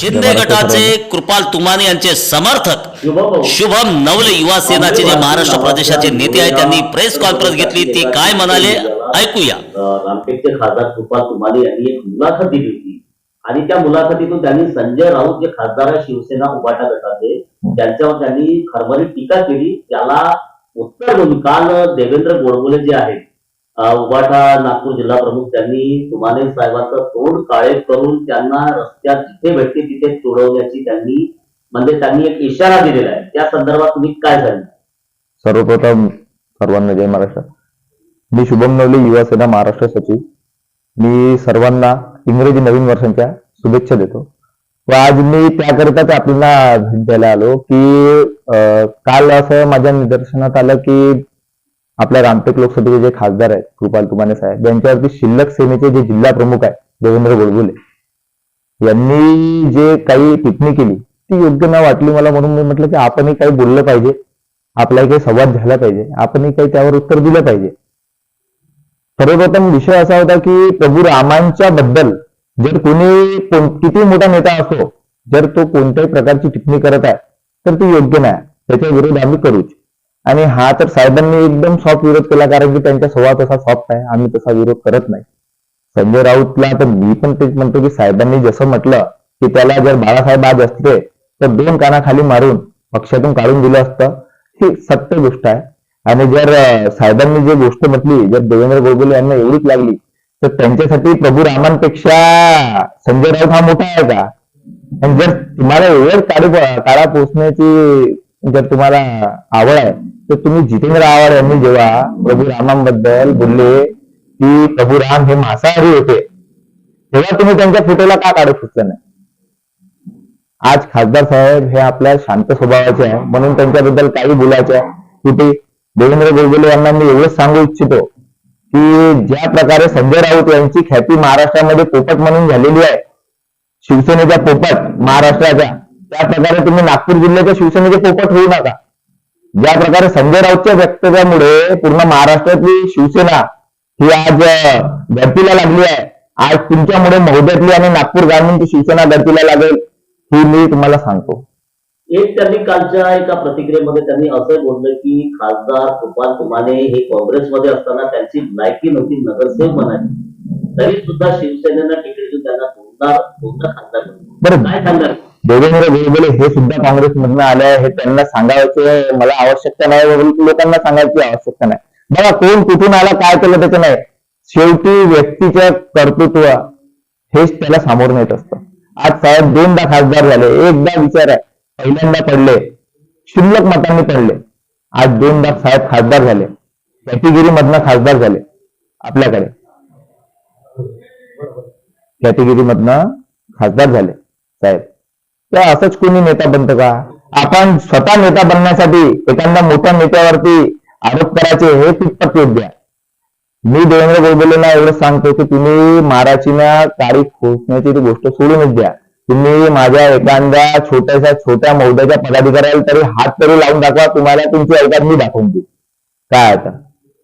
शिंदे गटाचे कृपाल तुमाने यांचे समर्थक शुभम नवले युवा सेनाचे जे महाराष्ट्र प्रदेशाचे नेते आहेत त्यांनी प्रेस कॉन्फरन्स घेतली. ते काय म्हणाले? ऐकूया. रामटेकचे खासदार कृपाल तुमाले यांनी एक मुलाखत दिली होती. आणि त्या मुलाखतीतून त्यांनी संजय राऊत जे खासदार आहे शिवसेना उभाटा गटाचे त्यांच्यावर त्यांनी खरबरी टीका केली. त्याला उत्तर म्हणून काल देवेंद्र गोडबोले जे आहेत अं, उभाटा नागपूर जिल्हा प्रमुख त्यांनी तुमाने साहेबांचं तोंड काळे करून त्यांना रस्त्यात जिथे भेटते तिथे सोडवण्याची त्यांनी म्हणजे त्यांनी एक इशारा दिलेला आहे. त्या संदर्भात तुम्ही काय सांगितलं सर्वप्रथम सर्वांना जय महाराष्ट्र. मी शुभम नवले युवा सेना महाराष्ट्र सचिव. मी सर्वांना इंग्रजी नवीन वर्षांच्या शुभेच्छा देतो. व आज मी त्याकरिताच आपल्याला भेट द्यायला आलो की अं, काल असं माझ्या निदर्शनात आलं की आपल्या रामटेक लोकसभेचे जे खासदार आहेत कृपाल तुमाने साहेब यांच्यावरती शिल्लक सेनेचे जे जिल्हा प्रमुख आहेत देवेंद्र गोडबोले यांनी जे काही टिप्पणी केली ती योग्य न वाटली मला म्हणून मी म्हटलं की आपणही काही बोललं पाहिजे आपलाही काही संवाद झाला पाहिजे आपणही काही त्यावर उत्तर दिलं पाहिजे. सर्वप्रथम विषय असा होता की प्रभू रामांच्या बद्दल जर कोणी कोण- किती मोठा नेता असो जर तो कोणत्याही प्रकारची टिप्पणी करत आहे तर ती योग्य नाही. त्याच्या विरोध आम्ही करूच. आणि हा तर साहेबांनी एकदम सॉफ्ट विरोध केला कारण की त्यांचा स्वभाव तसा सॉफ्ट आहे. आम्ही तसा विरोध करत नाही. संजय राऊतला तर मी पण तेच म्हणतो की साहेबांनी जसं म्हटलं की त्याला जर बाळासाहेब आज असते तर दोन कानाखाली मारून पक्षातून काढून दिलं असतं. ही सत्य गोष्ट आहे. आणि जर साहेबांनी जी गोष्ट म्हटली जर देवेंद्र गोडबोले यांना एवढीच लागली तर त्यांच्यासाठी प्रभू रामांपेक्षा संजय राऊत हा मोठा आहे का? आणि जर तुम्हाला वेळ काढू काळा पोचण्याची जर तुम्हाला आवड आहे तर तुम्ही जितेंद्र आव्हाड यांनी जेव्हा प्रभू रामांबद्दल बोलले की प्रभू राम हे मांसाहारी होते तेव्हा तुम्ही त्यांच्या फोटोला का काढू शकता नाही? आज खासदार साहेब हे आपल्या शांत स्वभावाचे आहे म्हणून त्यांच्याबद्दल काही बोलायचे आहे. कुठे देवेंद्र गोडबोले यांना मी एवढंच सांगू इच्छितो की ज्या प्रकारे संजय राऊत यांची ख्याती महाराष्ट्रामध्ये पोपट म्हणून झालेली आहे शिवसेनेचा पोपट महाराष्ट्राच्या त्या प्रकारे तुम्ही नागपूर जिल्ह्याच्या शिवसेनेचे पोपट होऊ नका. ज्या प्रकारे संजय राऊतच्या वक्तव्यामुळे पूर्ण महाराष्ट्रातली शिवसेना ही आज अं, धरतीला लागली आहे. आज तुमच्यामुळे महोदयातली आणि नागपूर ग्रामीणची शिवसेना धरतीला लागेल ही मी तुम्हाला सांगतो. एक त्यांनी कालच्या एका प्रतिक्रियेमध्ये त्यांनी असं बोललं की खासदार कृपाल तुमाने हे काँग्रेसमध्ये असताना त्यांची लायकी नव्हती नगरसेवक बनायची तरी सुद्धा शिवसेनेनं देऊन त्यांना दोनदा दोनदा खासदार. काय सांगाल देवेंद्र गोडबोले हे सुद्धा काँग्रेसमधनं आले आहे. हे त्यांना सांगायचं मला आवश्यकता नाही वगैरे लोकांना सांगायची आवश्यकता नाही. बघा कोण कुठून आला काय केलं त्याचं नाही. शेवटी व्यक्तीच्या कर्तृत्व हेच त्याला सामोरं येत असतं. आज साहेब दोनदा खासदार झाले. एकदा विचार आहे. पहिल्यांदा पडले. शिल्लक मतांनी पडले. आज दोनदा साहेब खासदार झाले. कॅटेगरी मधनं खासदार झाले. आपल्याकडे. कॅटेगरी मधनं खासदार झाले साहेब. तर असंच कोणी नेता बनतं का? आपण स्वतः नेता बनण्यासाठी एखाद्या मोठ्या नेत्यावरती आरोप करायचे हे कितपत योग्य आहे मी देवेंद्र गोडबोलेंना एवढं सांगतो की तुम्ही माराचीना काळी खोसण्याची ती गोष्ट सोडूनच द्या. तुम्ही माझ्या एखाद्या छोट्याशा छोट्या मौद्याच्या पदाधिकाऱ्याला तरी हात तरी लावून दाखवा तुम्हाला तुमची ऐकात मी दाखवून देईल काय आता?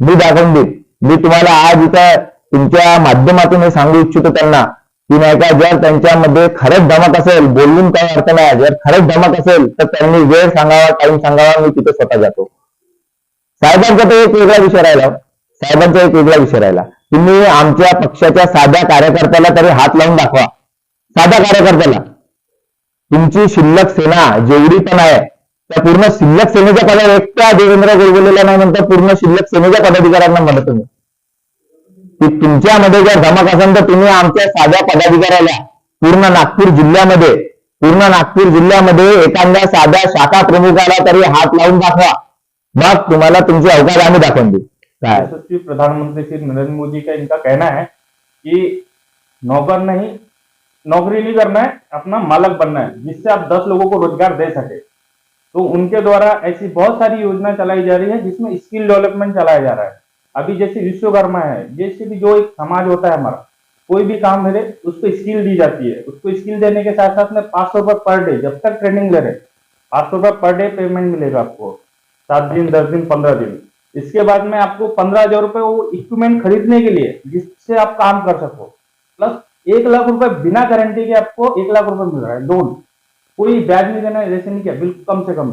मी दाखवून देईल मी तुम्हाला आज इथं तुमच्या माध्यमातून हे सांगू इच्छितो त्यांना. की नाही का जर त्यांच्यामध्ये खरंच धमक असेल बोलून काही अर्थ नाही जर खरंच धमक असेल तर त्यांनी वेळ सांगावा टाइम सांगावा मी तिथे स्वतः जातो. साहेबांचा तो एक वेगळा विषय राहिला. साहेबांचा एक वेगळा विषय राहिला. तुम्ही आमच्या पक्षाच्या साध्या कार्यकर्त्याला तरी हात लावून दाखवा. साध्या कार्यकर्त्याला. तुमची शिल्लक सेना जेवढी पण आहे त्या पूर्ण शिल्लक सेनेच्या पदा एकटा देवेंद्र गोडबोलेला नाही म्हणतात पूर्ण शिल्लक सेनेच्या पदाधिकाऱ्यांना म्हणत तुम्ही. की तुमच्यामध्ये जर धमक असेल तर तुम्ही आमच्या साध्या पदाधिकाऱ्याला पूर्ण नागपूर जिल्ह्यामध्ये, पूर्ण नागपूर जिल्ह्यामध्ये एखाद्या साध्या शाखा प्रमुखाला तरी हात लावून दाखवा. मग तुम्हाला तुमची अवकाश आम्ही दाखवून देऊ. प्रधानमंत्री श्री नरेंद्र मोदी का इनका कहना है कि नौकर नहीं, नौकरी नहीं करना है, अपना मालक बनना है, जिससे आप दस लोगों को रोज़गार दे सके। तो उनके द्वारा ऐसी बहुत सारी योजना चलाई जा रही है जिसमें स्किल डेवलपमेंट चलाया जा रहा है। अभी जैसे विश्वकर्मा है, जैसे भी जो एक समाज होता है हमारा, कोई भी काम मिले उसको स्किल दी जाती है। उसको स्किल देने के साथ साथ में पाँच सौ पर डे जब तक ट्रेनिंग ले रहे, पाँच सौ पर डे पेमेंट मिलेगा आपको, सात दिन, दस दिन, पंद्रह दिन। इसके बाद में आपको पंद्रह हज़ार रुपए वो इक्विपमेंट खरीदने के लिए, जिससे आप काम कर सको। प्लस एक लाख रुपए बिना गारंटी के आपको एक लाख रुपए मिल रहा है लोन कोई ब्याज नहीं देना जैसे नहीं किया, बिल्कुल कम से कम।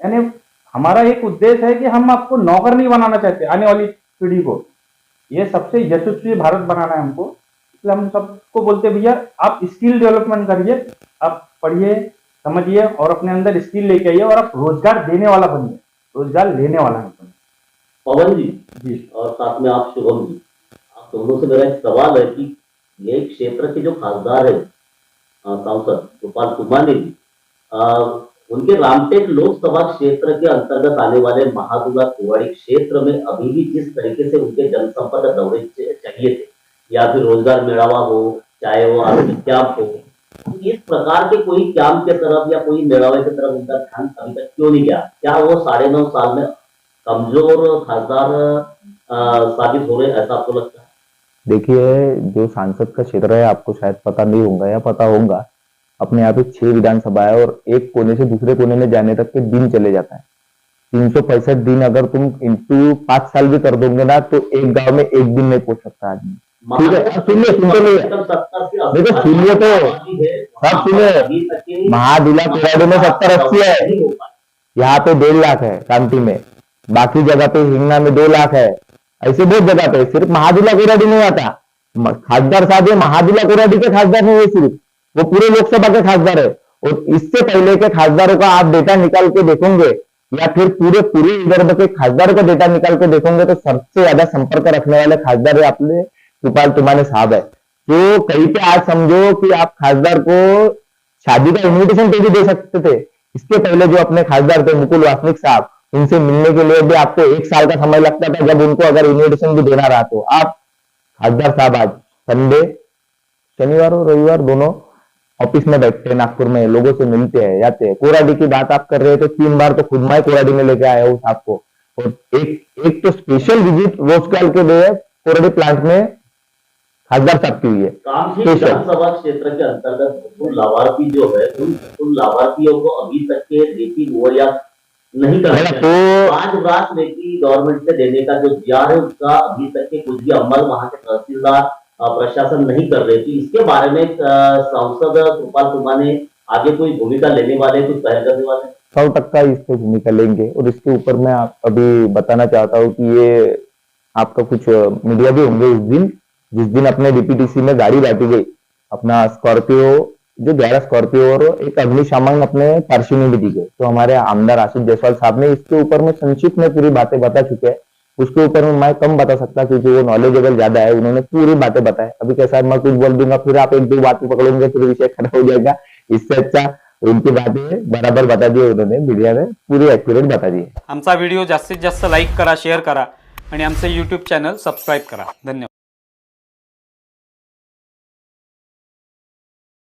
यानी हमारा एक उद्देश्य है कि हम आपको नौकर नहीं बनाना चाहते आने वाली पीढ़ी को। ये सबसे यशस्वी भारत बनाना है हमको। इसलिए हम सबको बोलते भैया, आप स्किल डेवलपमेंट करिए, आप पढ़िए, समझिए और अपने अंदर स्किल लेके आइए और आप रोज़गार देने वाला बनिए। रोज़गार लेने वाला है पवन जी जी, और साथ में आप शुभम जी, आप दोनों से मेरा एक सवाल है कि ये क्षेत्र के जो खासदार है सांसद गोपाल कुमार जी उनके रामटेक लोकसभा क्षेत्र के अंतर्गत आने वाले महादुला कुवाड़ी क्षेत्र में अभी भी जिस तरीके से उनके जनसंपर्क दौरे चाहिए थे? या फिर रोज़गार मेड़ावा हो, चाहे वो आपकी कैंप हो, इस प्रकार के कोई कैंप के तरफ़ या कोई मेड़ावे की तरफ़ उनका ध्यान अभी तक क्यों नहीं गया? क्या वो साढ़े नौ साल में कमज़ोर खासदार साबित हो रहे ऐसा आपको लगता है? देखिए, जो सांसद का क्षेत्र है, आपको शायद पता नहीं होगा या पता होगा अपने यहाँ पे छह विधानसभा है और एक कोने से दूसरे कोने में जाने तक के दिन चले जाता है। तीन सौ पैंसठ दिन अगर तुम इंटू पाँच साल भी कर दोगे ना तो एक गाँव में एक दिन नहीं पहुँच सकता आदमी। ठीक है, सुनिए, सुनिए। देखो, सुनिए तो, सब सुनिए। महादुला कुराड़ी में सत्तर अस्सी है। यहाँ पे डेढ़ लाख है कामटी में। बाकी जगह पे हिंगना में दो लाख है। ऐसे बहुत जगह पे सिर्फ़ महादुला कुराडी नहीं आता। खासदार साहब ये महादुला कुराडी के खासदार नहीं है सिर्फ़। वो पूरे लोकसभा के खासदार है। और इससे पहले के खासदारों का आप डेटा निकाल के देखोगे, या फिर पूरे पूरे विदर्भ के खासदारों का डेटा निकाल के देखोगे तो सबसे ज़्यादा संपर्क रखने वाले खासदार अपने कृपाल तुमाने साहब है। तो कहीं पे आज समझो कि आप खासदार को शादी का इन्विटेशन पे भी दे सकते थे। इसके पहले जो अपने खासदार थे मुकुल वासनिक साहब, उनसे मिलने के लिए भी आपको एक साल का समय लगता था जब उनको अगर इन्विटेशन भी देना रहा तो। आप खासदार साहब आज, संडे, शनिवार और रविवार दोनों ऑफ़िस में बैठते हैं नागपुर में लोगों से मिलते हैं जाते हैं। कोराडी की बात आप कर रहे हैं तो तीन बार तो खुद मैं कोराडी में लेके आया हूँ आपको और एक एक तो स्पेशल विज़िट रोज़गार के लिए कोराडी प्लांट में खासदार साहब की हुई है स्पेशल। विधानसभा क्षेत्र के अंतर्गत भरपूर लाभार्थी जो है उन उन लाभार्थियों को अभी तक के रेती मुहैया नहीं कर रहे तो पाँच ब्रांच रेती गवर्नमेंट से देने का जो दिया है उसका अभी तक के कुछ भी अमल वहाँ के तहसीलदार प्रशासन नहीं कर रहे थी। इसके बारे में सांसद कृपाल कुमार ने आगे कोई भूमिका लेने वाले कुछ पहल करने वाले? सौ टक्का इस पे भूमिका लेंगे। और इसके ऊपर मैं आप अभी बताना चाहता हूँ कि ये आपका कुछ मीडिया भी होंगे उस दिन, जिस दिन अपने डीपीटीसी में गाड़ी बांटी गई। अपना स्कॉर्पियो जो ग्यारह स्कॉर्पियो और एक अग्निशामक अपने पार्षी में भी दी गई। तो हमारे आमदार आशीष जायसवाल साहब ने इसके ऊपर में संक्षिप्त में पूरी बातें बता चुके हैं। उसके ऊपर में मैं कम बता सकता क्योंकि वो नॉलेजेबल ज्यादा है उन्होंने पूरी बातें बताए अभी कैसा है, मैं कुछ बोल दूंगा फिर आप एक दो बात पकड़ोगे फिर विषय खड़ा हो जाएगा। इससे अच्छा उनकी बातें बराबर बता दी उन्होंने मीडिया में पूरी एक्युरेट बता दी है। आमचा व्हिडिओ जास्तीत जास्त लाईक करा शेअर करा आणि आमचं यूट्यूब चॅनल सबस्क्राईब करा। धन्यवाद।